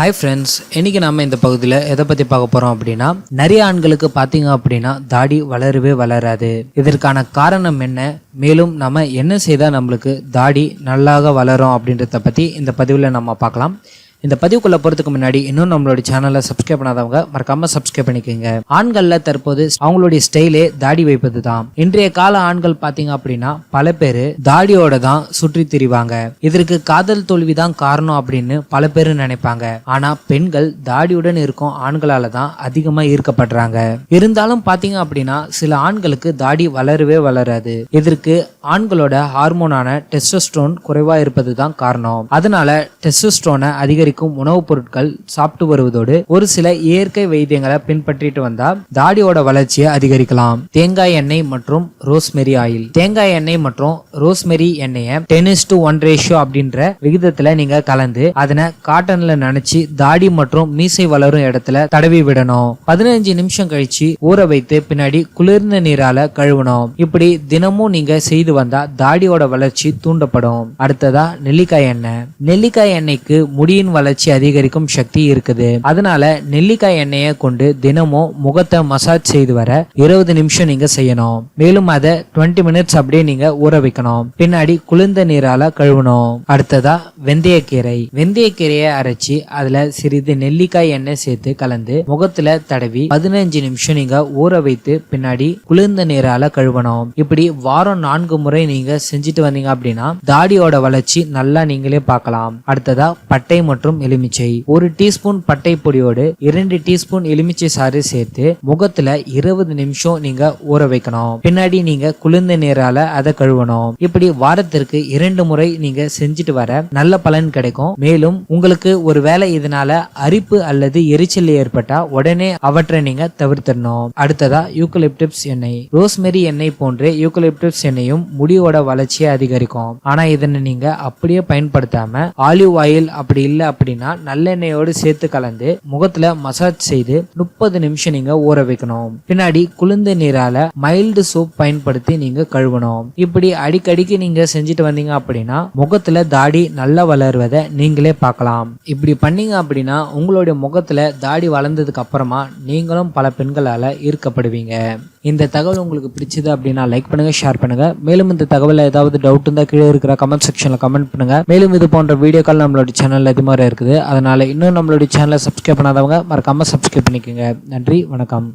Hi friends இன்றைக்கி நம்ம இந்த பகுதியில் எதை பற்றி பார்க்க போகிறோம் அப்படின்னா நிறைய ஆண்களுக்கு பார்த்தீங்க அப்படின்னா தாடி வளரவே வளராது. இதற்கான காரணம் என்ன? மேலும் நம்ம என்ன செய்தால் நம்மளுக்கு தாடி நல்லாக வளரும் அப்படின்றத பற்றி இந்த பதிவில் நம்ம பார்க்கலாம். இந்த பதிவுக்குள்ளே போறதுக்கு முன்னாடி இன்னும் நம்மளோட சேனலை சப்ஸ்கிரைப் பண்ணாதவங்க மறக்காம சப்ஸ்கிரைப் பண்ணிக்கோங்க. ஆண்கள்ல தற்போது அவங்களுடைய ஸ்டைலே தாடி வைப்பது தான் இன்றைய கால ஆண்கள் பாத்தீங்க அப்படின்னா பல பேர் தாடியோட தான் சுற்றி திரிவாங்க. இதற்கு காதல் தோல்வி தான் காரணம் அப்படின்னு பல பேர் நினைப்பாங்க. ஆனா பெண்கள் தாடியுடன் இருக்கும் ஆண்களால தான் அதிகமா ஈர்க்கப்படுறாங்க. இருந்தாலும் பாத்தீங்க அப்படின்னா சில ஆண்களுக்கு தாடி வளரவே வளராது. இதற்கு ஆண்களோட ஹார்மோனான டெஸ்டோஸ்ட்ரோன் குறைவா இருப்பது தான் காரணம். அதனால டெஸ்டோஸ்ட்ரோனை அதிகரிக்கும் உணவுப் பொருட்கள் சாப்பிட்டு வருவதோடு ஒரு சில இயற்கை வைத்தியங்களை பின்பற்றிட்டு வந்தா தாடியோட வளர்ச்சியை அதிகரிக்கலாம். தேங்காய் எண்ணெய் மற்றும் ரோஸ்மெரி ஆயில். தேங்காய் எண்ணெய் மற்றும் ரோஸ்மெரி எண்ணெயை டென்னிஸ் டு ஒன் ரேஷியோ அப்படின்ற விகிதத்துல நீங்க கலந்து அதனை காட்டன்ல நினைச்சு தாடி மற்றும் மீசை வளரும் இடத்துல தடவி விடணும். பதினஞ்சு நிமிஷம் கழிச்சு ஊற வைத்து பின்னாடி குளிர்ந்த நீரால கழுவணும். இப்படி தினமும் நீங்க செய்து வந்தா தாடியோட வளர்ச்சி தூண்டப்படும். அடுத்ததா நெல்லிக்காய் எண்ணெய். நெல்லிக்காய் எண்ணெய்க்கு முடியின் வளர்ச்சி அதிகரிக்கும் சக்தி இருக்குது. அதனால நெல்லிக்காய் எண்ணெயை கொண்டு தினமும் முகத்தை மசாஜ் செய்து வர இருபது நிமிஷம் நீங்க செய்யணும். மேலும் அதை 20 மினிட்ஸ் அப்படியே நீங்க ஊற வைக்கணும். பின்னாடி குளிர்ந்த நீரால கழுவணும். அடுத்ததா வெந்தயக்கீரை. வெந்தயக்கீரையை அரைச்சி அதுல சிறிது நெல்லிக்காய் எண்ணெய் சேர்த்து கலந்து முகத்துல தடவி பதினஞ்சு நிமிஷம் நீங்க ஊற வைத்து பின்னாடி குளிர்ந்த நீரால கழுவணும். இப்படி வாரம் நான்கு முறை நீங்க செஞ்சுட்டு வந்தீங்க அப்படின்னா தாடியோட வளர்ச்சி நல்லா நீங்களே பார்க்கலாம். அடுத்ததா பட்டை மற்றும் எலுமிச்சை. ஒரு டீஸ்பூன் பட்டை பொடியோடு இரண்டு டீஸ்பூன் எலுமிச்சை சாறு சேர்த்து முகத்துல இருபது நிமிஷம் நீங்க ஊற வைக்கணும். பின்னாடி நீங்க குளிர்ந்த நீரால அதை கழுவணும். இப்படி வாரத்திற்கு இரண்டு முறை நீங்க செஞ்சுட்டு வர நல்ல பலன் கிடைக்கும். மேலும் உங்களுக்கு ஒருவேளை இதனால அரிப்பு அல்லது எரிச்சல் ஏற்பட்டா உடனே அவற்றை நீங்க தவிர்த்திடணும். அடுத்ததா யூக்கலிப்டிப்ஸ் எண்ணெய். ரோஸ்மெரி எண்ணெய் போன்று யூக்கலிப்டிப்ஸ் எண்ணெயும் முடியோட வளர்ச்சியை அதிகரிக்கும். ஆனா இதனை நீங்க அப்படியே பயன்படுத்தாம ஆலிவ் ஆயில் அப்படி இல்லை அப்படின்னா நல்லெண்ணெயோடு சேர்த்து கலந்து முகத்துல மசாஜ் செய்து முப்பது நிமிஷம் நீங்க ஊற வைக்கணும். பின்னாடி குளிர்ந்த நீரால மைல்டு சோப் பயன்படுத்தி நீங்க கழுவணும். இப்படி அடிக்கடிக்கு நீங்க செஞ்சுட்டு வந்தீங்க அப்படின்னா முகத்துல தாடி நல்லா வளருவதை நீங்களே பார்க்கலாம். இப்படி பண்ணீங்க அப்படின்னா உங்களுடைய முகத்துல தாடி வளர்ந்ததுக்கு அப்புறமா நீங்களும் பல பெண்களால ஈர்க்கப்படுவீங்க. இந்த தகவல் உங்களுக்கு பிடிச்சது அப்படின்னா லைக் பண்ணுங்கள் ஷேர் பண்ணுங்கள் மேலும் இந்த தகவலில் ஏதாவது டவுட் இருந்தால் கீழே இருக்கிற கமெண்ட் செக்ஷனில் கமெண்ட் பண்ணுங்கள் மேலும் இது போன்ற வீடியோக்கள் நம்மளோட சேனல்ல அதிகமாக இருக்குது. அதனால் இன்னும் நம்மளுடைய சேனலை சப்ஸ்கிரைப் பண்ணாதவங்க மறக்காமல் சப்ஸ்கிரைப் பண்ணிக்கோங்க. நன்றி வணக்கம்.